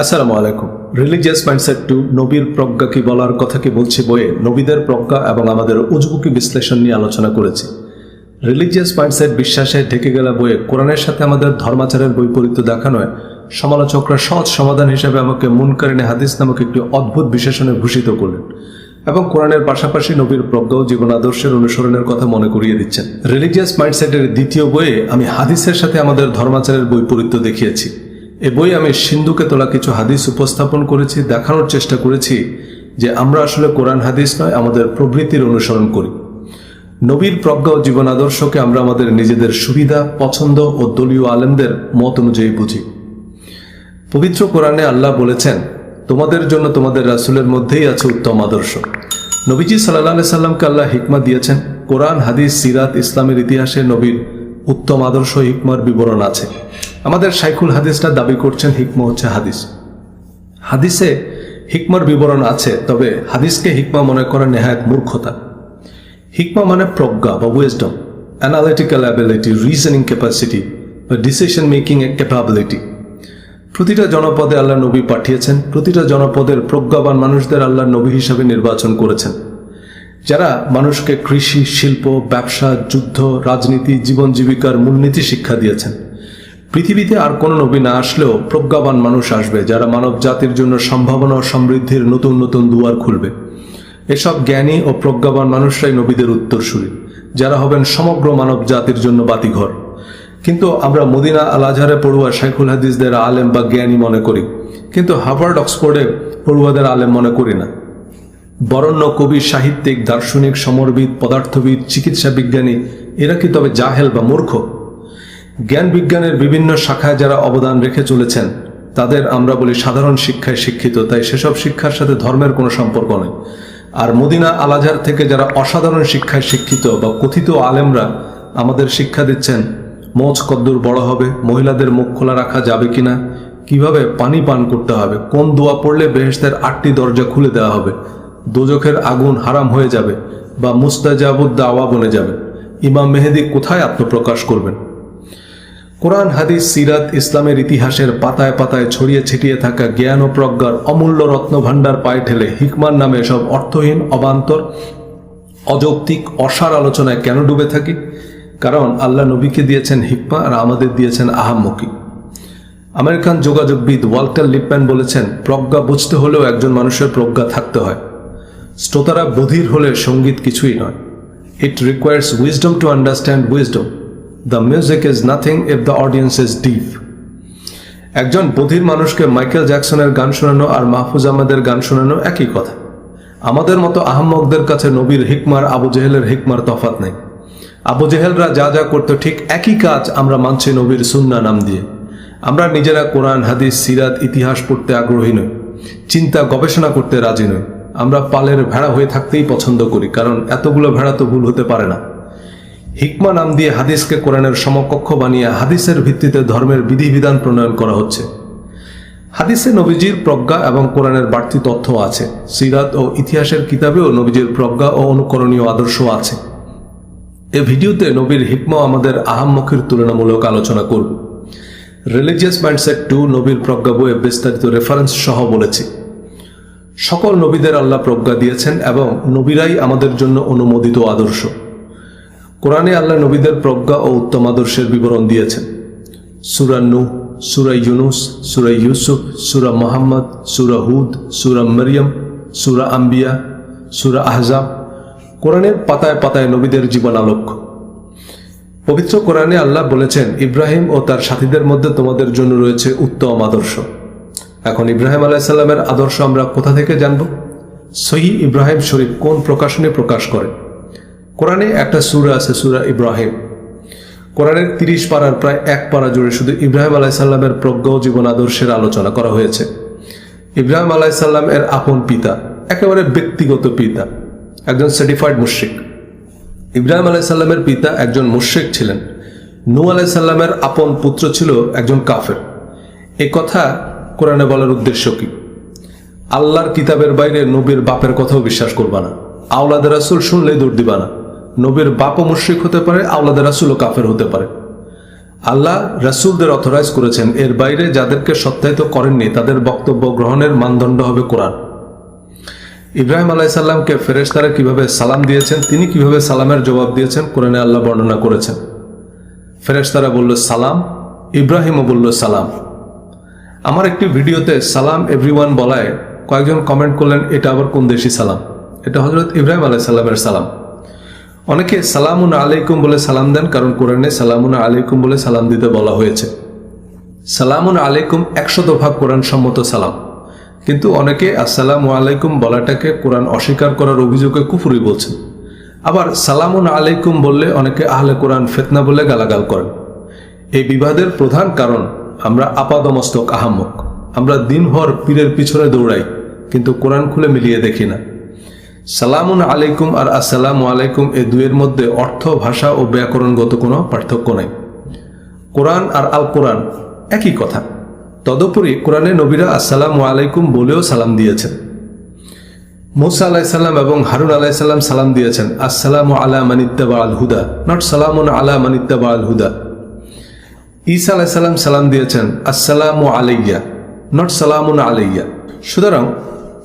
আসসালামু আলাইকুম। Religious mindset two নবীর প্রজ্ঞা কি বলার কথা বলছি বইয়ে নবীদের প্রজ্ঞা এবং আমাদের উজবুকি বিশ্লেষণ নিয়ে আলোচনা করেছি। রিলিজিয়াস মাইন্ডসেট বিশ্বাসে ঢেকে গেলা বইয়ে কোরআনের সাথে আমাদের ধর্মাচারের বৈপরীত্য দেখানোয় সমালোচকরা সহজ সমাধান হিসেবে আমাকে মুনকারিনে হাদিস নামক একটি অদ্ভুত বিশেষণে ভূষিত করলেন এবং কোরআনের পাশাপাশি নবীর প্রজ্ঞা ও জীবন আদর্শের অনুসরণের কথা মনে করিয়ে দিচ্ছেন। রিলিজিয়াস মাইন্ডসেটের দ্বিতীয় বইয়ে আমি হাদিসের সাথে আমাদের ধর্মাচারের বৈপরীত্য দেখিয়েছি। এ বই আমি সিন্ধুকে তোলা কিছু হাদিস উপস্থাপন করেছি, দেখানোর চেষ্টা করেছি যে আমরা আসলে কোরআন হাদিস নয়, আমাদের প্রবৃত্তির অনুসরণ করি। নবীর প্রজ্ঞা ও জীবন আদর্শকে আমরা আমাদের নিজেদের সুবিধা, পছন্দ ও দলীয় আলেমদের মত অনুযায়ী বুঝি। পবিত্র কোরআনে আল্লাহ বলেছেন, তোমাদের জন্য তোমাদের রাসুলের মধ্যেই আছে উত্তম আদর্শ। নবীজি সাল্লাহ সাল্লামকে আল্লাহ হিকমা দিয়েছেন, কোরআন, হাদিস, সিরাত, ইসলামের ইতিহাসে নবীর উত্তম আদর্শ, হিকমার বিবরণ আছে। আমাদের সাইকুল হাদিসটা দাবি করছেন হিকমা হচ্ছে হাদিস। হাদিসে হিকমার বিবরণ আছে, তবে হাদিসকে হিকমা মনে করা নেহায়ত মূর্খতা। হিকমা মানে প্রজ্ঞা বা wisdom analytical ability reasoning capacity বা ডিসিশন মেকিং এ ক্যাপাবিলিটি প্রতিটা জনপদে আল্লাহ নবী পাঠিয়েছেন, প্রতিটা জনপদের প্রজ্ঞাবান মানুষদের আল্লাহ নবী হিসাবে নির্বাচন করেছেন। যারা মানুষকে কৃষি, শিল্প, ব্যবসা, যুদ্ধ, রাজনীতি, জীবন জীবিকার মূলনীতি শিক্ষা দিয়েছেন। পৃথিবীতে আর কোনো নবী না আসলেও প্রজ্ঞাবান মানুষ আসবে যারা মানব জাতির জন্য সম্ভাবনা ও সমৃদ্ধির নতুন নতুন দুয়ার খুলবে। এসব জ্ঞানী ও প্রজ্ঞাবান মানুষরাই নবীদের উত্তরসূরি, যারা হবেন সমগ্র মানব জাতির জন্য বাতিঘর। কিন্তু আমরা মদিনা আল আজহারে পড়ুয়া শাইখুল হাদিসদের আলেম বা জ্ঞানী মনে করি, কিন্তু হার্ভার্ড, অক্সফোর্ডে পড়ুয়াদের আলেম মনে করি না। বরণ্য কবি, সাহিত্যিক, দার্শনিক, সমরবিদ, পদার্থবিদ, চিকিৎসা বিজ্ঞানী, এরা কি তবে জাহেল বা মূর্খ? জ্ঞান বিজ্ঞানের বিভিন্ন শাখায় যারা অবদান রেখে চলেছেন, তাদের আমরা বলি সাধারণ শিক্ষায় শিক্ষিত, তাই সেসব শিক্ষার সাথে ধর্মের কোনো সম্পর্ক নেই। আর মদিনা আলাজার থেকে যারা অসাধারণ শিক্ষায় শিক্ষিত বা কথিত আলেমরা, আমাদের শিক্ষা দিচ্ছেন মোচ কদ্দুর বড় হবে, মহিলাদের মুখ খোলা রাখা যাবে কিনা, কীভাবে পানি পান করতে হবে, কোন দোয়া পড়লে বেহেস্তের আটটি দরজা খুলে দেওয়া হবে, দোজখের আগুন হারাম হয়ে যাবে বা মুস্তাজাবুদ দাওয়া বনে যাবে, ইমাম মেহেদি কোথায় আত্মপ্রকাশ করবেন? কোরআন, হাদিস, সিরাত, ইসলামের ইতিহাসের পাতায় পাতায় ছড়িয়ে ছিটিয়ে থাকা জ্ঞান ও প্রজ্ঞার অমূল্য রত্নভাণ্ডার পায়ে ঠেলে হিকমান নামে সব অর্থহীন, অবান্তর, অযৌক্তিক, অসার আলোচনায় কেন ডুবে থাকি? কারণ আল্লাহ নবীকে দিয়েছেন হিকমা আর আমাদের দিয়েছেন আহাম্মকি। আমেরিকান যোগাযোগবিদ ওয়াল্টার লিপম্যান বলেছেন, প্রজ্ঞা বুঝতে হলেও একজন মানুষের প্রজ্ঞা থাকতে হয়। শ্রোতারা বধির হলে সংগীত কিছুই নয়। It requires wisdom to understand wisdom the music is nothing if the audience is deep একজন বধির মানুষকে মাইকেল জ্যাকসনের গান শোনানো আর মাহফুজ আহমেদের গান শোনানো একই কথা। আমাদের মতো আহম্মকদের কাছে নবীর হিকমার, আবু জেহেলের হিকমার তফাত নেই। আবু জেহেলরা যা যা করতো ঠিক একই কাজ আমরা মানছি নবীর সুন্না নাম দিয়ে। আমরা নিজেরা কোরআন, হাদিস, সিরাত, ইতিহাস পড়তে আগ্রহী নই। চিন্তা, গবেষণা করতে রাজি নই। আমরা পালের ভেড়া হয়ে থাকতেই পছন্দ করি, কারণ এতগুলো ভেড়া তো ভুল হতে পারে না। হিকমা নাম দিয়ে হাদিসকে কোরআনের সমকক্ষ বানিয়ে হাদিসের ভিত্তিতে ধর্মের বিধিবিধান প্রণয়ন করা হচ্ছে। হাদিসে নবীজির প্রজ্ঞা এবং কোরআনের বাড়তি তথ্য আছে। সিরাত ও ইতিহাসের কিতাবেও নবীজির প্রজ্ঞা ও অনুকরণীয় আদর্শ আছে। এ ভিডিওতে নবীর হিকমা আমাদের আহাম্মকের তুলনামূলক আলোচনা করব। রিলিজিয়াস মাইন্ডসেট টু নবীর প্রজ্ঞা বইয়ে বিস্তারিত রেফারেন্স সহ বলেছি। সকল নবীদের আল্লাহ প্রজ্ঞা দিয়েছেন এবং নবীরাই আমাদের জন্য অনুমোদিত আদর্শ। কোরআনে আল্লাহ নবীদের প্রজ্ঞা ও উত্তম আদর্শের বিবরণ দিয়েছেন। সুরা নূ সুরা ইউনুস, সুরা ইউসুফ, সুরা মোহাম্মদ, সুরা হুদ, সুরা মরিয়ম, সুরা আম্বিয়া, সুরা আহজাব। কোরআনের পাতায় পাতায় নবীদের জীবন আলোক। পবিত্র কোরআনে আল্লাহ বলেছেন, ইব্রাহিম ও তার সাথীদের মধ্যে তোমাদের জন্য রয়েছে উত্তম আদর্শ। এখন ইব্রাহিম আলাইসাল্লামের আদর্শ আমরা কোথা থেকে জানব? সহি ইব্রাহিম শরীফ কোন প্রকাশনে প্রকাশ করে কোরআনে একটা সুরা আছে, সুরা ইব্রাহিম। কোরআনের তিরিশ পাড়ার প্রায় এক পাড়া জুড়ে শুধু ইব্রাহিম আলাইসাল্লামের প্রজ্ঞ জীবন আদর্শের আলোচনা করা হয়েছে। ইব্রাহিম আলাইসাল্লাম এর আপন পিতা, একেবারে ব্যক্তিগত পিতা, একজন সার্টিফাইড মুশ্রিক। ইব্রাহিম আলাইসাল্লামের পিতা একজন মুশ্রিক ছিলেন। নু আলাইসাল্লামের আপন পুত্র ছিল একজন কাফের। এ কথা কোরআনে বলার উদ্দেশ্য কি? আল্লাহর কিতাবের বাইরে নবীর বাপের কথাও বিশ্বাস করবা না। আওলাদের রাসুল শুনলেই দৌড় দিবা না। নবীর বাপও মুশ্রিক হতে পারে আওলাদের রাসুলও কাফের হতে পারে। আল্লাহ রাসূলদের অথরাইজ করেছেন, এর বাইরে যাদেরকে সত্যায়িত করেননি, তাদের বক্তব্য গ্রহণের মানদণ্ড হবে কোরআন। ইব্রাহিম আলাইসাল্লামকে ফেরেশতারা কীভাবে সালাম দিয়েছেন, তিনি কীভাবে সালামের জবাব দিয়েছেন, কোরআনে আল্লাহ বর্ণনা করেছেন। ফেরেশতারা বলল, সালাম। ইব্রাহিমও বলল, সালাম। আমার একটি ভিডিওতে সালাম এভরিওয়ান বলায় কয়েকজন কমেন্ট করলেন, এটা আবার কোন দেশি সালাম? এটা হজরত ইব্রাহিম আলাইসাল্লামের সালাম। অনেকে সালামুন আলাইকুম বলে সালাম দেন, কারণ কোরআনে সালামুন আলাইকুম বলে সালাম দিতে বলা হয়েছে। সালামুন আলাইকুম একশত ভাগ কোরআন সম্মত সালাম। কিন্তু অনেকে আসসালামু আলাইকুম বলাটাকে কোরআন অস্বীকার করার অভিযোগে কুফুরি বলছেন। আবার সালামুন আলাইকুম বললে অনেকে আহলে কোরআন ফেতনা বলে গালাগাল করেন। এই বিবাদের প্রধান কারণ, আমরা আপাদমস্তক আহাম্মক। আমরা দিনভর পীরের পিছনে দৌড়াই, কিন্তু কোরআন খুলে মিলিয়ে দেখি না। সালামুন আলাইকুম আর আসসালামু আলাইকুম এই দুয়ের মধ্যে অর্থ, ভাষা ও ব্যাকরণগত কোনো পার্থক্য নাই। কোরআন আর আল কোরআন একই কথা। তদুপরি কোরআনে নবীরা আসসালামু আলাইকুম বলেও সালাম দিয়েছেন। মুসা আলাইসাল্লাম এবং হারুন আলাইসাল্লাম সালাম দিয়েছেন, আসসালামু আলা মানিত্তাবা আল হুদা। নট সালামুন আলা মানিত্তাবা আল হুদা। ঈসা আলাইসাল্লাম সালাম দিয়েছেন, আসসালামু আলাইয়া। নট সালামুন আলাইয়া। সুতরাং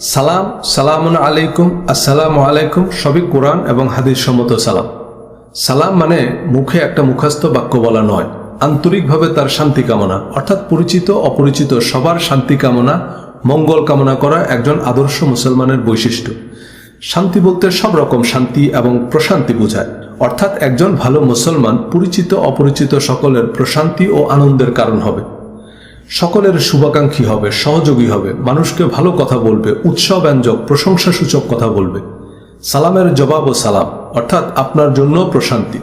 সালাম, সালামুন আলাইকুম, আসসালামু আলাইকুম, সবই কোরআন এবং হাদিস সম্মত সালাম। সালাম মানে মুখে একটা মুখস্থ বাক্য বলা নয়, আন্তরিকভাবে তার শান্তি কামনা, অর্থাৎ পরিচিত, অপরিচিত, সবার শান্তি কামনা, মঙ্গল কামনা করা একজন আদর্শ মুসলমানের বৈশিষ্ট্য। শান্তি বলতে সব রকম শান্তি এবং প্রশান্তি বোঝায়, অর্থাৎ একজন ভালো মুসলমান পরিচিত, অপরিচিত সকলের প্রশান্তি ও আনন্দের কারণ হবে। সকলের শুভাকাঙ্ক্ষী হবে, সহযোগী হবে, মানুষকে ভালো কথা বলবে, উৎসব উৎসব্যঞ্জক প্রশংসাসূচক কথা বলবে। সালামের জবাব ও সালাম, অর্থাৎ আপনার জন্য প্রশান্তি।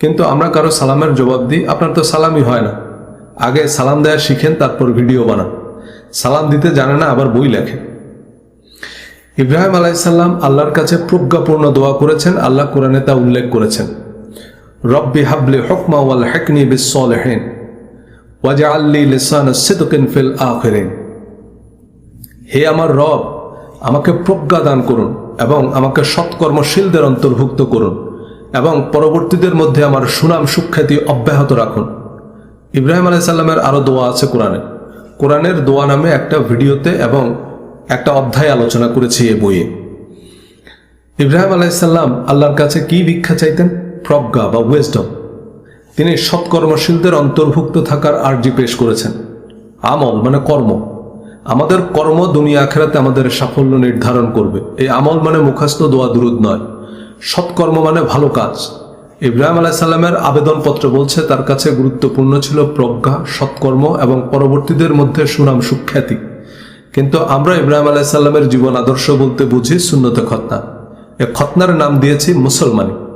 কিন্তু আমরা কারও সালামের জবাব দিই, আপনার তো সালামই হয় না। আগে সালাম দেয়া শিখেন, তারপর ভিডিও বানান। সালাম দিতে জানে না, আবার বই লেখে। ইব্রাহিম আলাইসাল্লাম আল্লাহর কাছে প্রজ্ঞাপূর্ণ দোয়া করেছেন, আল্লাহ কোরআনে তা উল্লেখ করেছেন। রব্বি হাবলি হকমা ওয়াল হেকনি বিসলেহেন ওয়াজা আল্লি লিসান সিদকিন ফিল হে আমার রব, আমাকে প্রজ্ঞা দান করুন এবং আমাকে সৎকর্মশীলদের অন্তর্ভুক্ত করুন এবং পরবর্তীদের মধ্যে আমার সুনাম সুখ্যাতি অব্যাহত রাখুন। ইব্রাহিম আলাইসাল্লামের আরও দোয়া আছে কোরআনে। কোরআনের দোয়া নামে একটা ভিডিওতে এবং একটা অধ্যায় আলোচনা করেছি এ বইয়ে। ইব্রাহিম আলাইসাল্লাম আল্লাহর কাছে কি ভিক্ষা চাইতেন? প্রজ্ঞা বা ওয়েজডম তিনি সৎকর্মশীলদের অন্তর্ভুক্ত থাকার আর্জি পেশ করেছেন। আমল মানে কর্ম। আমাদের কর্ম দুনিয়া আখেরাতে আমাদের সাফল্য নির্ধারণ করবে। এই আমল মানে মুখাস্ত দোয়া দুরুদ নয়। সৎকর্ম মানে ভালো কাজ। ইব্রাহিম আলাইসাল্লামের আবেদনপত্র বলছে, তার কাছে গুরুত্বপূর্ণ ছিল প্রজ্ঞা, সৎকর্ম এবং পরবর্তীদের মধ্যে সুনাম সুখ্যাতি। কিন্তু আমরা ইব্রাহিম আলাইসাল্লামের জীবন আদর্শ বলতে বুঝি শূন্যতে খতনা। এ খতনার নাম দিয়েছি মুসলমানি।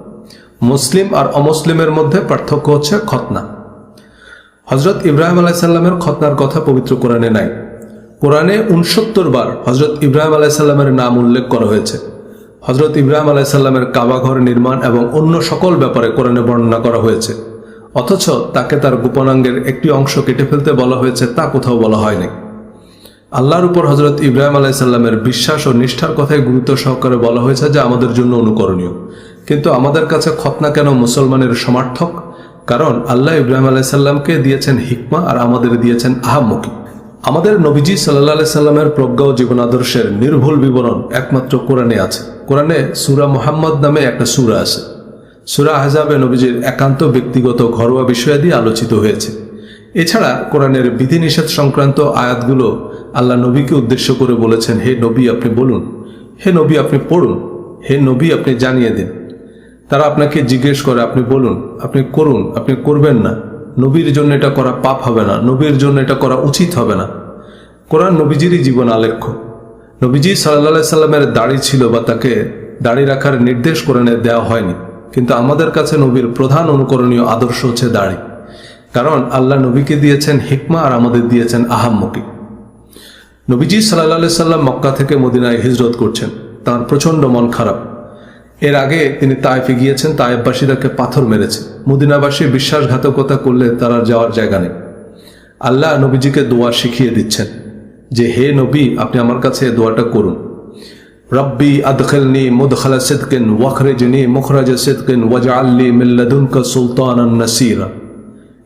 মুসলিম আর অমুসলিমের মধ্যে পার্থক্য হচ্ছে খতনা হজরত ইব্রাহিম আলাইসাল্লামের খতনার কথা পবিত্র কোরআনে নাই। কোরআনে উনসত্তর বার হজরত ইব্রাহিম আলাইসাল্লামের নাম উল্লেখ করা হয়েছে। হজরত ইব্রাহিম আলাইসাল্লামের কাবাঘর নির্মাণ এবং অন্য সকল ব্যাপারে কোরআনে বর্ণনা করা হয়েছে। অথচ তাকে তার গোপনাঙ্গের একটি অংশ কেটে ফেলতে বলা হয়েছে তা কোথাও বলা হয়নি। আল্লাহর উপর হজরত ইব্রাহিম আলাইসাল্লামের বিশ্বাস ও নিষ্ঠার কথায় গুরুত্ব সহকারে বলা হয়েছে যে আমাদের জন্য অনুকরণীয়। কিন্তু আমাদের কাছে খতনা কেন মুসলমানের সমার্থক? কারণ আল্লাহ ইব্রাহিম আলাইসাল্লামকে দিয়েছেন হিকমা আর আমাদের দিয়েছেন আহাম্মুকি। আমাদের নবীজি সাল্লাহ সাল্লামের প্রজ্ঞা ও জীবন আদর্শের নির্ভুল বিবরণ একমাত্র কোরআনে আছে। কোরআনে সুরা মোহাম্মদ নামে একটা সুরা আছে। সুরা আহজাবে নবীজির একান্ত ব্যক্তিগত ঘরোয়া বিষয়াদি আলোচিত হয়েছে। এছাড়া কোরআনের বিধিনিষেধ সংক্রান্ত আয়াতগুলো আল্লাহ নবীকে উদ্দেশ্য করে বলেছেন, হে নবী, আপনি বলুন। হে নবী, আপনি পড়ুন। হে নবী, আপনি জানিয়ে দিন। তারা আপনাকে জিজ্ঞেস করে, আপনি বলুন, আপনি করুন, আপনি করবেন না। নবীর জন্য এটা করা পাপ হবে না, নবীর জন্য এটা করা উচিত হবে না। কোরআন নবীজিরই জীবন আলেখ্য। নবীজি সাল্লা সাল্লামের দাড়ি ছিল বা তাকে দাড়ি রাখার নির্দেশ কোরআনে দেওয়া হয়নি। কিন্তু আমাদের কাছে নবীর প্রধান অনুকরণীয় আদর্শ হচ্ছে দাড়ি। কারণ আল্লাহ নবীকে দিয়েছেন হিকমা আর আমাদের দিয়েছেন আহাম্মকি। নবীজি সাল্লাহ সাল্লাম মক্কা থেকে মদিনায় হিজরত করছেন। তার প্রচণ্ড মন খারাপ। এর আগে তিনি তায়েফে গিয়েছেন তায়েববাসী তাকে পাথর মেরেছে। মদিনাবাসী বিশ্বাসঘাতকতা করলে তারা যাওয়ার জায়গা নেই। আল্লাহ নবীজিকে দোয়া শিখিয়ে দিচ্ছেন যে হে নবী আপনি আমার কাছে দোয়াটা করুন। রব্বি আদখলনি মুদখলা সিদকিন ওয়াখরিজনি মুখরাজ সিদকিন ওয়াজআলনি মিন লাদুনকা সুলতানান নাসীরা।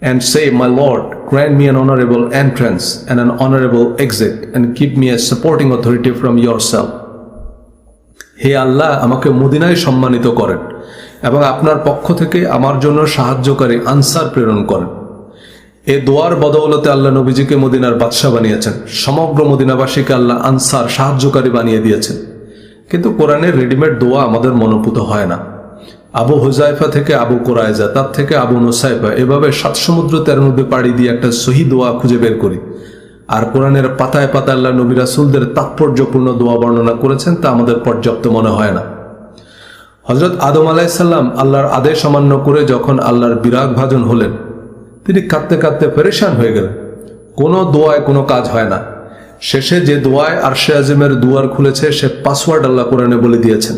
And say, My Lord, grant me an honorable entrance and an honorable exit, and keep me a supporting authority from yourself. হে আল্লাহ, আমাকে মদিনায় সম্মানিত করেন এবং আপনার পক্ষ থেকে আমার জন্য সাহায্যকারী আনসার প্রেরণ করেন। এ দোয়ার বদৌলতে আল্লাহ নবীজিকে মদিনার বাদশাহ বানিয়েছেন। সমগ্র মদিনাবাসীকে আল্লাহ আনসার, সাহায্যকারী বানিয়ে দিয়েছেন। কিন্তু কোরআনের রেডিমেড দোয়া আমাদের মনোপুত হয় না। আবু হুজাইফা থেকে আবু কোরআজা তার থেকে আবু নোসাইফা, এভাবে সাত সমুদ্র তের নদী পাড়ি দিয়ে একটা সহি দোয়া খুঁজে বের করি। আর কোরআনের পাতায় পাতায় আল্লাহ নবী রাসুলদের তাৎপর্যপূর্ণ দোয়া বর্ণনা করেছেন, তা আমাদের পর্যাপ্ত মনে হয় না। হজরত আদম আলাইসাল্লাম আল্লাহর আদেশ অমান্য করে যখন আল্লাহর বিরাগ ভাজন হলেন, তিনি কাঁদতে কাঁদতে পেরেশান হয়ে গেলেন। কোনো দোয়ায় কোনো কাজ হয় না। শেষে যে দোয়ায় আরশে আজমের দুয়ার খুলেছে, সে পাসওয়ার্ড আল্লাহ কোরআনে বলে দিয়েছেন।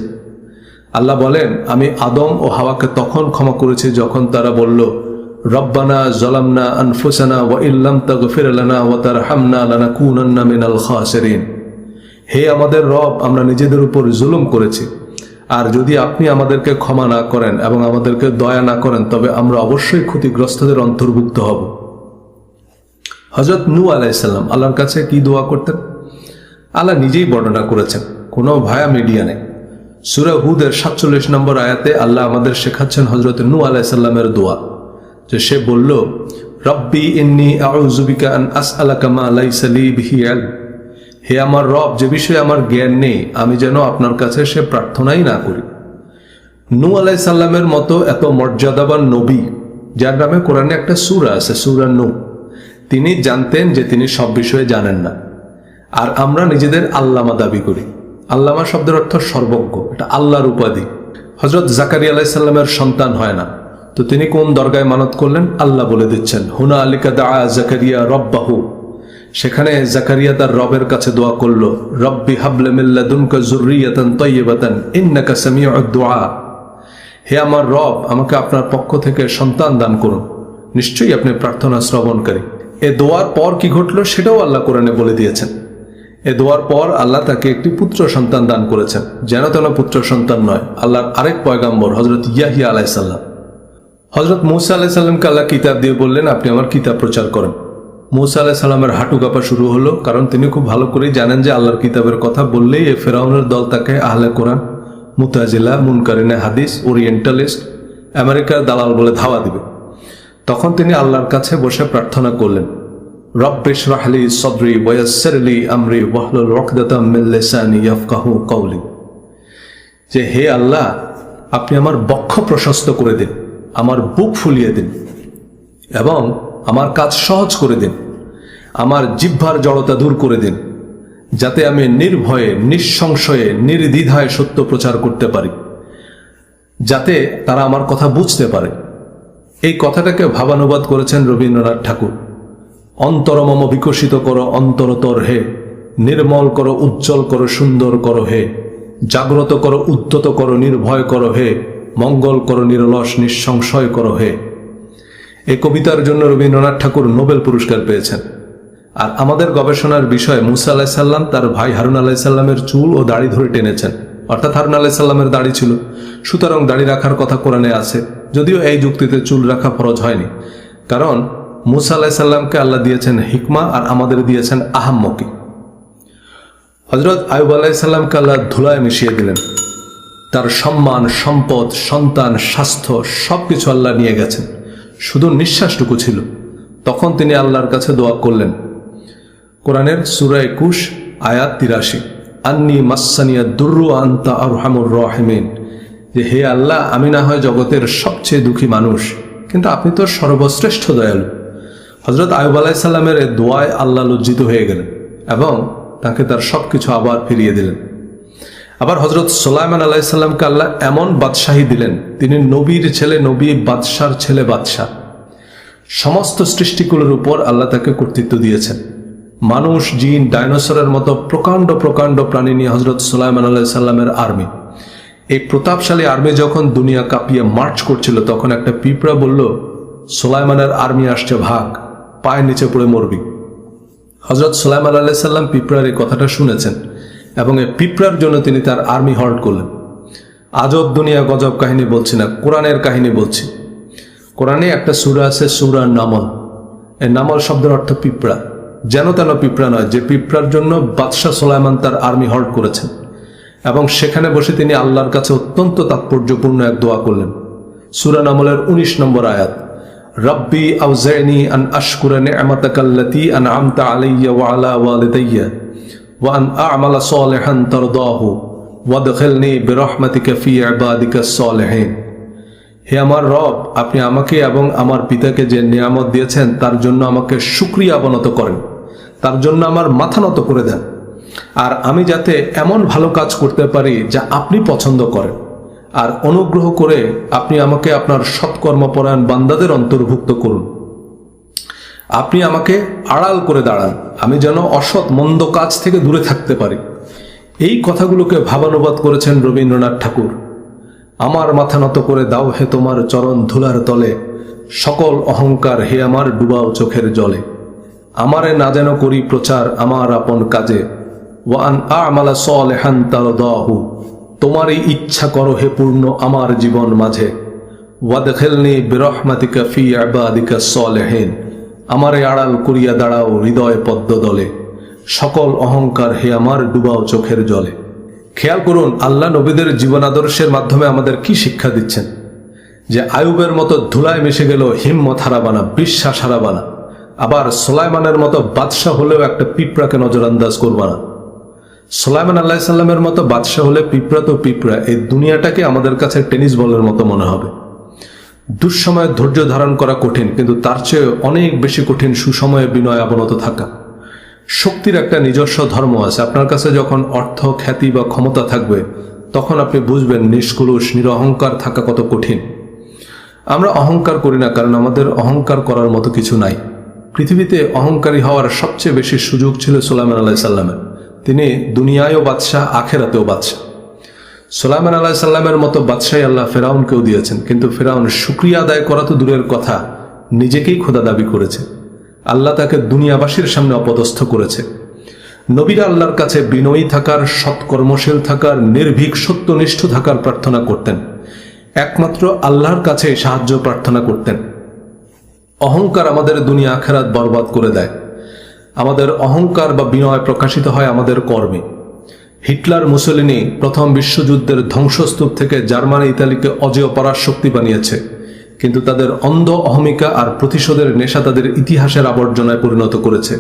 আল্লাহ বলেন, আমি আদম ও হাওয়াকে তখন ক্ষমা করেছি যখন তারা বলল রব্বানা জলামনা আনফুসানা ওয়া ইল্লাম তাগফির লানা ওয়া তারহামনা লানাকুনান্না মিনাল খাসিরিন। হে আমাদের রব, আমরা নিজেদের উপর জুলুম করেছি। আর যদি আপনি আমাদেরকে ক্ষমা না করেন এবং আমাদেরকে দয়া না করেন, তবে আমরা অবশ্যই ক্ষতিগ্রস্তদের অন্তর্ভুক্ত হব। হজরত নু আলাইসাল্লাম আল্লাহর কাছে কি দোয়া করতেন? আল্লাহ নিজেই বর্ণনা করেছেন, কোনো ভায়া মিডিয়া নেই। সুরা হুদের সাতচল্লিশ নম্বর আয়াতে আল্লাহ আমাদের শেখাচ্ছেন হজরত নু আলাইসাল্লামের দোয়া। যে সে বলল, রব্বি ইন্নি আউজুবিকা আন আস আলাকামা লাইসালি বিহি আল হে আমার রব, যে বিষয়ে আমার জ্ঞান নেই, আমি যেন আপনার কাছে সে প্রার্থনাই না করি। নু আলাই সাল্লামের মতো এত মর্যাদাবান নবী, যার নামে কোরআনে একটা সুরা আছে, সুরা নু তিনি জানতেন যে তিনি সব বিষয়ে জানেন না। আর আমরা নিজেদের আল্লামা দাবি করি। আল্লামা শব্দের অর্থ সর্বজ্ঞ, এটা আল্লাহর উপাধি। হজরত জাকারি আলাইসাল্লামের সন্তান হয় না। তো তিনি কোন দরগায় মানত করলেন? আল্লাহ বলে দিচ্ছেন হুনা আলিকা দা জাকারিয়া রব্বাহু। সেখানে জাকারিয়া তার রবের কাছে দোয়া করল, রব্বি হাবলে মিল্লাদুনকা জুররিয়াতান তৈয়বাতান ইন্নাকা সামিউদ দুআ। হে আমার রব, আমাকে আপনার পক্ষ থেকে সন্তান দান করুন। নিশ্চয়ই আপনি প্রার্থনা শ্রবণকারী। এ দোয়ার পর কি ঘটলো সেটাও আল্লাহ কোরআনে বলে দিয়েছেন। এ দোয়ার পর আল্লাহ তাকে একটি পুত্র সন্তান দান করেছেন, যেন তেন পুত্র সন্তান নয়, আল্লাহর আরেক পয়গাম্বর হজরত ইয়াহিয়া আলাইসাল্লাম হজরত মৌসা আলাইসাল্লামকে আল্লাহ কিতাব দিয়ে বললেন, আপনি আমার কিতাব প্রচার করেন। মৌসা আলাহ সাল্লামের হাঁটু কাঁপা শুরু হলো, কারণ তিনি খুব ভালো করেই জানেন যে আল্লাহর কিতাবের কথা বললেই এ ফেরাউনের দল তাকে আহলে কোরআন, মুতাজিলা, মুনকারিনে হাদিস, ওরিয়েন্টালিস্ট, আমেরিকার দালাল বলে ধাওয়া দিবে। তখন তিনি আল্লাহর কাছে বসে প্রার্থনা করলেন রব্বেশ রাহলি সদরি ওয়াসসারলি আমরি ওয়াহলুল কওলি। যে হে আল্লাহ, আপনি আমার বক্ষ প্রশস্ত করে দিন। আমার বুক ফুলিয়ে দিন এবং আমার কাজ সহজ করে দিন। আমার জিহ্বার জড়তা দূর করে দিন, যাতে আমি নির্ভয়ে, নিঃসংশয়ে, নির্দ্বিধায় সত্য প্রচার করতে পারি, যাতে তারা আমার কথা বুঝতে পারে। এই কথাটাকে ভাবানুবাদ করেছেন রবীন্দ্রনাথ ঠাকুর। অন্তরমম বিকশিত করো, অন্তরতর হে, নির্মল করো, উজ্জ্বল করো, সুন্দর করো হে, জাগ্রত করো, উদ্যত করো, নির্ভয় করো হে মঙ্গল করো নিরলস, নিঃসংশয় করো হে। এই কবিতার জন্য রবীন্দ্রনাথ ঠাকুর নোবেল পুরস্কার পেয়েছেন। আর আমাদের গবেষণার বিষয়, মুসা আলাহিসাল্লাম তার ভাই হারুন আলাহিসাল্লামের চুল ও দাড়ি ধরে টেনেছেন। অর্থাৎ হারুন আলাহিসাল্লামের দাড়ি ছিল। সুতরাং দাড়ি রাখার কথা কোরআনে আছে। যদিও এই যুক্তিতে চুল রাখা ফরজ হয়নি। কারণ মুসা আলাহিসাল্লামকে আল্লাহ দিয়েছেন হিকমা আর আমাদের দিয়েছেন আহাম্মকি। হজরত আয়ুব আলাহিসাল্লামকে আল্লাহ ধুলায় মিশিয়ে দিলেন। তার সম্মান, সম্পদ, সন্তান, স্বাস্থ্য সব কিছু আল্লাহ নিয়ে গেছেন। শুধু নিঃশ্বাসটুকু ছিল। তখন তিনি আল্লাহর কাছে দোয়া করলেন। কোরআনের সুরা একুশ, আয়াত তিরাশি। আন্নি মাসানিয়া দুর্রু আন্তা আর হামুর রহেমিন। যে হে আল্লাহ, আমি না হয় জগতের সবচেয়ে দুঃখী মানুষ। কিন্তু আপনি তো সর্বশ্রেষ্ঠ দয়ালু। হজরত আয়ুব আলাইসাল্লামের দোয়ায় আল্লাহ লজ্জিত হয়ে গেলেন এবং তাকে তার সব কিছু আবার ফিরিয়ে দিলেন। আবার হজরত সোলাইমান আলাইসাল্লামকে আল্লাহ এমন বাদশাহী দিলেন, তিনি নবীর ছেলে, নবী বাদশার ছেলে বাদশাহ। সমস্ত সৃষ্টিগুলোর উপর আল্লাহ তাকে কর্তৃত্ব দিয়েছেন। মানুষ, জিন, ডাইনোসরের মতো প্রকাণ্ড প্রকাণ্ড প্রাণী নিয়ে হজরত সোলাইমান আলাইসাল্লামের আর্মি। এই প্রতাপশালী আর্মি যখন দুনিয়া কাঁপিয়ে মার্চ করছিল, তখন একটা পিঁপড়া বলল, সোলাইমানের আর্মি আসছে, ভাগ, পায়ের নিচে পড়ে মরবি। হজরত সোলাইমান আলাইসাল্লাম পিঁপড়ার এই কথাটা শুনেছেন। এবং এই পিঁপড়ার জন্য তিনি তার আর্মি হল্ট করলেন। আজব দুনিয়া গজব কাহিনী বলছি না, কোরআনের কাহিনী বলছি। কোরআনে একটা সুরা আছে, সুরা নামল। এই নামল শব্দের অর্থ পিঁপড়া। যেন তেন পিঁপড়া নয়, যে পিঁপড়ার জন্য বাদশাহ সোলাইমান তার আর্মি হল্ট করেছেন। এবং সেখানে বসে তিনি আল্লাহর কাছে অত্যন্ত তাৎপর্যপূর্ণ এক দোয়া করলেন। সুরা নামলের উনিশ নম্বর আয়াত, রব্বি আউজাইনি আন আশকুরা নি'মাতাকাল্লাতি আন'আমতা আলাইয়া ওয়া আলা ওয়ালিদাইয়া। ওয়া আন আ'মালা সালিহান তারদাহু ওয়াদখিলনি বিরহমাতিকা ফি ইবাদিকাস সালিহিন হে আমার রব, আপনি আমাকে এবং আমার পিতাকে যে নিয়ামত দিয়েছেন, তার জন্য আমাকে সুক্রিয়া অবনত করেন। তার জন্য আমার মাথা নত করে দেন। আর আমি যাতে এমন ভালো কাজ করতে পারি যা আপনি পছন্দ করেন। আর অনুগ্রহ করে আপনি আমাকে আপনার সৎকর্মপরায়ণ বান্দাদের অন্তর্ভুক্ত করুন। আপনি আমাকে আড়াল করে দাঁড়ান। আমি যেন অসৎ, মন্দ কাজ থেকে দূরে থাকতে পারি। এই কথাগুলোকে ভাবানুবাদ করেছেন রবীন্দ্রনাথ ঠাকুর। আমার মাথা নত করে দাও হে তোমার চরণ ধুলার তলে। সকল অহংকার হে আমার, ডুবাও চোখের জলে। আমারে না যেন করি প্রচার আমার আপন কাজে। ওয়ান আমালা সলেহান তার দাহু তোমারই ইচ্ছা করো হে পূর্ণ আমার জীবন মাঝে। ওয়াদখেলনি বিরহমাতিকা ফি আবাদিকা সলেহেন। আমারে আড়াল করিয়া দাঁড়াও হৃদয় পদ্ম দলে সকল অহংকার হে আমার, ডুবাও চোখের জলে। খেয়াল করুন, আল্লাহ নবীদের জীবন আদর্শের মাধ্যমে আমাদের কি শিক্ষা দিচ্ছেন? যে আয়ুবের মতো ধুলায় মিশে গেল হিম্মত হারাবানা, বিশ্বাস হারাবানা। আবার সোলাইমানের মতো বাদশাহ হলেও একটা পিঁপড়াকে নজরান্দাজ করবানা সোলাইমান আল্লাহ সাল্লামের মতো বাদশাহ হলে পিঁপড়া তো পিঁপড়া, এই দুনিয়াটাকে আমাদের কাছে টেনিস বলের মতো মনে হবে। দুঃসময়ে ধৈর্য ধারণ করা কঠিন, কিন্তু তার চেয়ে অনেক বেশি কঠিন সুসময়ে বিনয় অবনত থাকা। শক্তির একটা নিজস্ব ধর্ম আছে। আপনার কাছে যখন অর্থ, খ্যাতি বা ক্ষমতা থাকবে, তখন আপনি বুঝবেন নিষ্কুলুষ, নিরহংকার থাকা কত কঠিন। আমরা অহংকার করি না, কারণ আমাদের অহংকার করার মতো কিছু নাই। পৃথিবীতে অহংকারী হওয়ার সবচেয়ে বেশি সুযোগ ছিল সোলাইমান আল্লাহ সাল্লামের তিনি দুনিয়ায়ও বাদশাহ, আখেরাতেও বাদশাহ। সোলাইমান আল্লাহ সাল্লামের মতো বাদশাহী আল্লাহ ফেরাউনকেও দিয়েছেন। কিন্তু ফেরাউন শুক্রিয়া আদায় করা তো দূরের কথা। নিজেকেই খোদা দাবি করেছে। আল্লাহ তাকে দুনিয়াবাসীর সামনে অপদস্থ করেছে। নবীরা আল্লাহর কাছে বিনয়ী থাকার, সৎকর্মশীল থাকার, নির্ভীক, সত্যনিষ্ঠ থাকার প্রার্থনা করতেন। একমাত্র আল্লাহর কাছে সাহায্য প্রার্থনা করতেন। অহংকার আমাদের দুনিয়া আখেরাত বরবাদ করে দেয়। আমাদের অহংকার বা বিনয় প্রকাশিত হয় আমাদের কর্মে। হিটলার মুসলিনি প্রথম বিশ্বযুদ্ধের ধ্বংসস্তূপ থেকে জার্মানি ইতালিকে অজেয় পরার শক্তি বানিয়েছে, কিন্তু তাদের অন্ধ অহমিকা আর প্রতিশোধের নেশা তাদের ইতিহাসের আবর্জনায় পরিণত করেছে।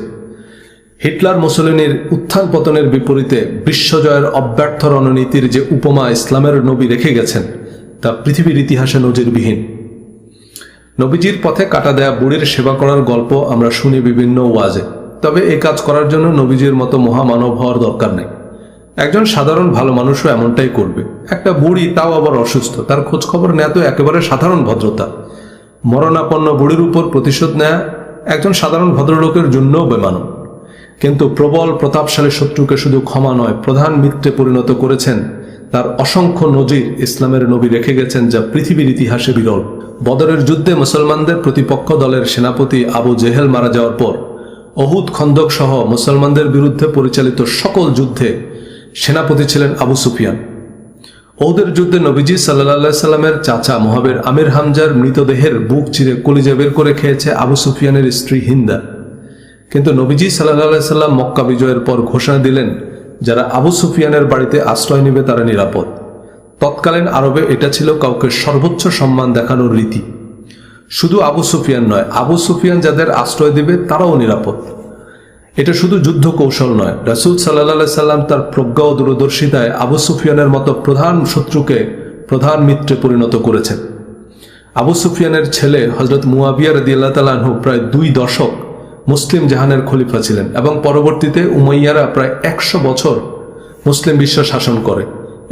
হিটলার মুসলিনীর উত্থান পতনের বিপরীতে বিশ্বজয়ের অব্যর্থ রণনীতির যে উপমা ইসলামের নবী রেখে গেছেন, তা পৃথিবীর ইতিহাসে নজিরবিহীন। নবীজির পথে কাটা দেয়া বুড়ির সেবা করার গল্প আমরা শুনি বিভিন্ন ওয়াজে, তবে এ কাজ করার জন্য নবীজির মতো মহামানব হওয়ার দরকার নেই। একজন সাধারণ ভালো মানুষও এমনটাই করবে। একটা বুড়ি তাও আবার অসুস্থ। তার খোঁজ খবর নেওয়া তো একেবারে সাধারণ ভদ্রতা। মরণাপন্ন বুড়ির উপর প্রতিশোধ নেয়া একজন সাধারণ ভদ্রলোকের জন্যও বেমানব কিন্তু প্রবল, প্রতাপশালী শত্রুকে শুধু ক্ষমা নয়, প্রধান মিত্রে পরিণত করেছেন তার অসংখ্য নজির ইসলামের নবী রেখে গেছেন যা পৃথিবীর ইতিহাসে বিরল। বদরের যুদ্ধে মুসলমানদের প্রতিপক্ষ দলের সেনাপতি আবু জেহেল মারা যাওয়ার পর অহুদ খন্দক সহ মুসলমানদের বিরুদ্ধে পরিচালিত সকল যুদ্ধে সেনাপতি ছিলেন আবু সুফিয়ান। ওদের যুদ্ধে নবীজি সাল্লাহ সাল্লামের চাচা মহাবের আমির হামজার মৃতদেহের বুক চিরে কলিজা বের করে খেয়েছে আবু সুফিয়ানের স্ত্রী হিন্দা। কিন্তু নবীজি সাল্লাহ সাল্লাম মক্কা বিজয়ের পর ঘোষণা দিলেন, যারা আবু সুফিয়ানের বাড়িতে আশ্রয় নেবে তারা নিরাপদ। তৎকালীন আরবে এটা ছিল কাউকে সর্বোচ্চ সম্মান দেখানোর রীতি। শুধু আবু সুফিয়ান নয়, আবু সুফিয়ান যাদের আশ্রয় দেবে তারাও নিরাপদ। এটা শুধু যুদ্ধ কৌশল নয়। রাসুল সাল্লাহ সাল্লাম তার প্রজ্ঞা ও দূরদর্শিতায় আবু সুফিয়ানের মতো প্রধান শত্রুকে প্রধান মিত্রে পরিণত করেছেন। আবু সুফিয়ানের ছেলে হজরত মুয়াবিয়া রদিয়াল্লাহ তালাহু প্রায় দুই দশক মুসলিম জাহানের খলিফা ছিলেন এবং পরবর্তীতে উমাইয়ারা প্রায় একশো বছর মুসলিম বিশ্ব শাসন করে।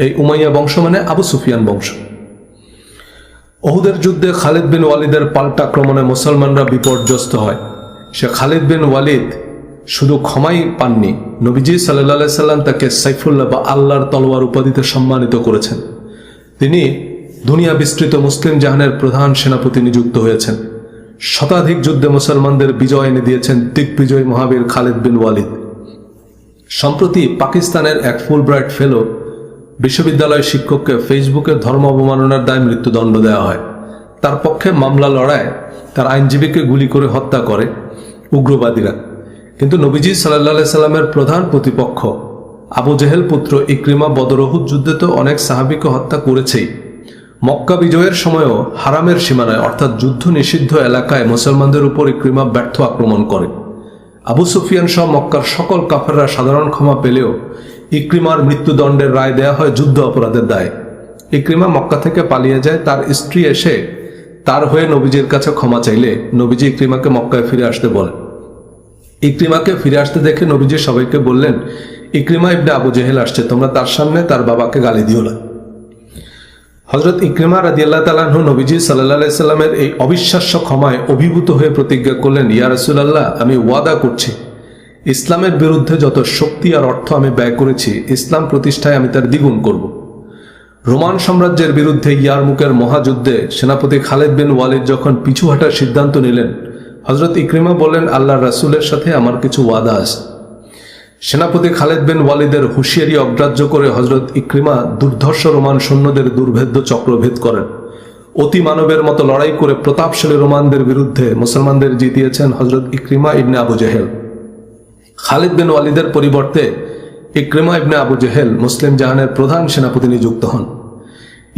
এই উমাইয়া বংশ মানে আবু সুফিয়ান বংশ। ওহুদের যুদ্ধে খালিদ বিন ওয়ালিদের পাল্টা আক্রমণে মুসলমানরা বিপর্যস্ত হয়। সে খালিদ বিন ওয়ালিদ শুধু ক্ষমাই পাননি, নবীজি সাল্লাহ সাল্লাম তাকে সাইফুল্লাহ বা আল্লাহর তলোয়ার উপাধিতে সম্মানিত করেছেন। তিনি দুনিয়া বিস্তৃত মুসলিম জাহানের প্রধান সেনাপতি নিযুক্ত হয়েছেন। শতাধিক যুদ্ধে মুসলমানদের বিজয় এনে দিয়েছেন দিগ্বিজয় মহাবীর খালিদ বিন ওয়ালিদ। সম্প্রতি পাকিস্তানের এক ফুল ব্রাইট ফেলো বিশ্ববিদ্যালয় শিক্ষককে ফেসবুকে ধর্ম অবমাননার দায় মৃত্যুদণ্ড দেওয়া হয়। তার পক্ষে মামলা লড়ায় তার আইনজীবীকে গুলি করে হত্যা করে উগ্রবাদীরা। কিন্তু নবীজি সাল্লাহ সাল্লামের প্রধান প্রতিপক্ষ। আবু জেহেল পুত্র ইক্রিমা বদরহুদ যুদ্ধে তো অনেক সাহাবিকে হত্যা করেছেই। মক্কা বিজয়ের সময়ও হারামের সীমানায়, অর্থাৎ যুদ্ধ নিষিদ্ধ এলাকায় মুসলমানদের উপর ইক্রিমা ব্যর্থ আক্রমণ করে। আবু সুফিয়ান সহ মক্কার সকল কাফেররা সাধারণ ক্ষমা পেলেও ইক্রিমার মৃত্যুদণ্ডের রায় দেয়া হয় যুদ্ধ অপরাধের দায়। ইক্রিমা মক্কা থেকে পালিয়ে যায়, তার স্ত্রী এসে তার হয়ে নবীজির কাছে ক্ষমা চাইলে নবীজি ইক্রিমাকে মক্কায় ফিরে আসতে বলেন। ইক্রিমাকে ফিরে আসতে দেখে নবীজি সবাইকে বললেন, ইক্রিমা ইবনে আবু জেহেল আসছে, তোমরা তার সামনে তার বাবাকে গালি দিও না। হজরত ইক্রিমা রাদিয়াল্লাহ তালাহু নবীজি সাল্লাহ সাল্লামের এই অবিশ্বাস্য ক্ষমায় অভিভূত হয়ে প্রতিজ্ঞা করলেন, ইয়া রসুলাল্লাহ, আমি ওয়াদা করছি। ইসলামের বিরুদ্ধে যত শক্তি আর অর্থ আমি ব্যয় করেছি, ইসলাম প্রতিষ্ঠায় আমি তার দ্বিগুণ করব। রোমান সাম্রাজ্যের বিরুদ্ধে ইয়ারমুকের মহাযুদ্ধে সেনাপতি খালেদ বিন ওয়ালিদ যখন পিছু হাঁটার সিদ্ধান্ত নিলেন হজরত ইক্রিমা বলেন আল্লাহ রাসুলের সাথে আমার কিছু ওয়াদা আছে। সেনাপতি খালেদ বিন ওয়ালিদের হুঁশিয়ারি অগ্রাহ্য করে হজরত ইক্রিমা দুর্ধর্ষ রোমান সৈন্যদের দুর্ভেদ্য চক্রভেদ করেন। অতি মানবের মতো লড়াই করে প্রতাপশালী রোমানদের বিরুদ্ধে মুসলমানদের জিতিয়েছেন হজরত ইক্রিমা ইবনে আবু জেহেল। খালিদ বিন ওয়ালিদের পরিবর্তে ইক্রিমা ইবনে আবু জেহেল মুসলিম জাহানের প্রধান সেনাপতি নিযুক্ত হন।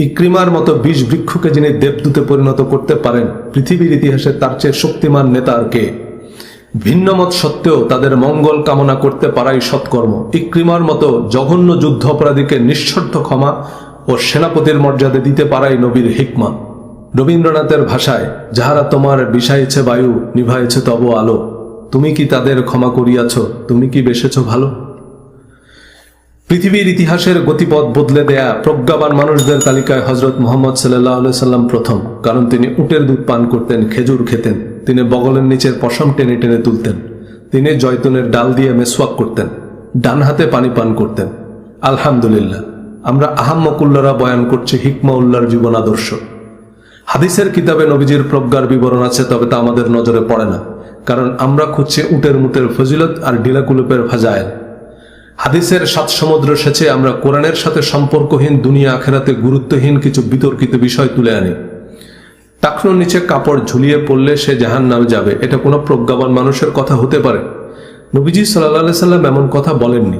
ইক্রিমার মতো বিষ বৃক্ষকে যিনি দেবদূতে পরিণত করতে পারেন, পৃথিবীর ইতিহাসে তার চেয়ে শক্তিমান নেতা আর কে? ভিন্ন মত সত্ত্বেও তাদের মঙ্গল কামনা করতে পারাই সৎকর্ম। ইক্রিমার মতো জঘন্য যুদ্ধ অপরাধীকে নিঃশর্ত ক্ষমা ও সেনাপতির মর্যাদা দিতে পারাই নবীর হিকমা। রবীন্দ্রনাথের ভাষায়, যাহারা তোমার বিষাইছে বায়ু, নিভাইছে তব আলো। তুমি কি তাদের ক্ষমা করিয়াছ? তুমি কি বেসেছ ভালো? পৃথিবীর ইতিহাসের গতিপথ বদলে দেয়া প্রজ্ঞাবান মানুষদের তালিকায় হজরত মোহাম্মদ সাল্লাহ সাল্লাম প্রথম, কারণ তিনি উটের দুধ পান করতেন, খেজুর খেতেন, তিনি বগলের নিচের পশম টেনে টেনে তুলতেন, তিনি জয়তুনের ডাল দিয়ে মেসওয়াক করতেন, ডান হাতে পানি পান করতেন। আলহামদুলিল্লাহ, আমরা আহাম্মকুল্লারা বয়ান করছি হিকমা উল্লার জীবন আদর্শ হাদিসের কিতাবে নবীজির প্রজ্ঞার বিবরণ আছে, তবে তা আমাদের নজরে পড়ে না, কারণ আমরা খুঁজছি উটের মুটের ফজিলত আর ডিলাকুলুপের ফাজায়েল। হাদিসের সাত সমুদ্র সেচে আমরা কোরআনের সাথে সম্পর্কহীন দুনিয়া আখেরাতে গুরুত্বহীন কিছু বিতর্কিত বিষয় তুলে আনি। টাকনোর নিচে কাপড় ঝুলিয়ে পড়লে সে জাহান নামে যাবে। এটা কোনো প্রজ্ঞাবান মানুষের কথা হতে পারে। নবীজি সাল্লাহ সাল্লাম এমন কথা বলেননি।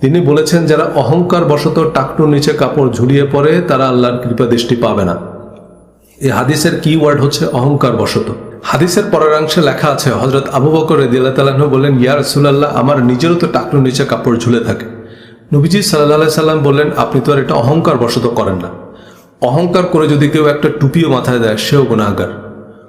তিনি বলেছেন, যারা অহংকার বশত টাকনোর নিচে কাপড় ঝুলিয়ে পড়ে, তারা আল্লাহর কৃপা দৃষ্টি পাবে না। এই হাদিসের কি ওয়ার্ড হচ্ছে? অহংকার বশত হাদিসের পরেরাংশে লেখা আছে হজরত আবু বকর দিল্লা তালাহ বললেন, ইয়া রসুল্লাহ আমার নিজেরও তো টাকনোর নিচে কাপড় ঝুলে থাকে। নবীজি সাল্লাহ সাল্লাম বললেন, আপনি তো আর এটা অহংকার বশত করেন না। অহংকার করে যদি কেউ একটা টুপিও মাথায় দেয়, সেও গুণাগার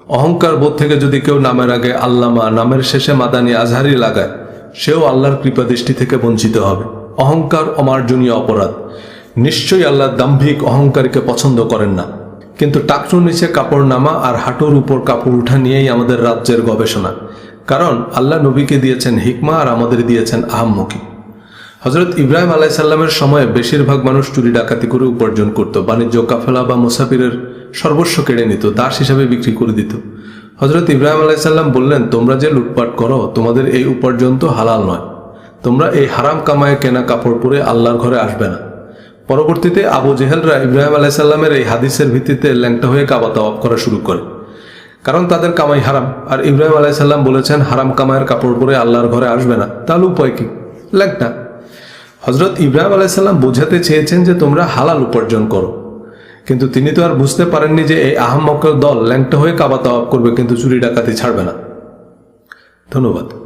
অহংকার বোধ থেকে যদি কেউ নামের আগে আল্লামা, নামের শেষে মাদানি আজহারি লাগায়, সেও আল্লাহর কৃপা দৃষ্টি থেকে বঞ্চিত হবে। অহংকার অমার্জনীয় অপরাধ। নিশ্চয়ই আল্লাহ দাম্ভিক অহংকারীকে পছন্দ করেন না। কিন্তু টাকনুর নিচে কাপড় নামা আর হাঁটুর উপর কাপড় উঠা নিয়েই আমাদের রাজ্যের গবেষণা। কারণ আল্লাহ নবীকে দিয়েছেন হিকমা আর আমাদের দিয়েছেন আহাম্মুখী হজরত ইব্রাহিম আলাইসাল্লামের সময়ে বেশিরভাগ মানুষ চুরি ডাকাতি করে উপার্জন করত, বাণিজ্য, কাফেলা বা মুসাফিরের সর্বস্ব কেড়ে নিত, দাস হিসাবে বিক্রি করে দিত। হজরত ইব্রাহিম আলাইসাল্লাম বললেন, তোমরা যে লুটপাট করো, তোমাদের এই উপার্জন তো হালাল নয়। তোমরা এই হারাম কামায় কেনা কাপড় পরে আল্লাহর ঘরে আসবে না। পরবর্তীতে আবু জেহেলরা ইব্রাহিম আলাইসাল্লামের এই হাদিসের ভিত্তিতে ল্যাংটা হয়ে কাবা তাওয়াব করা শুরু করে। কারণ তাদের কামাই হারাম। আর ইব্রাহিম আলাইসাল্লাম বলেছেন, হারাম কামায়ের কাপড় পরে আল্লাহর ঘরে আসবে না। তাহলে উপায় কি? ল্যাংটা। হজরত ইব্রাহিম আলাইসাল্লাম বোঝাতে চেয়েছেন যে, তোমরা হালাল উপার্জন করো। কিন্তু তিনি তো আর বুঝতে পারেননি যে, এই আহম্মকের দল ল্যাংটা হয়ে কাবা তাওয়াব করবে, কিন্তু চুরি ডাকাতি ছাড়বে না। ধন্যবাদ।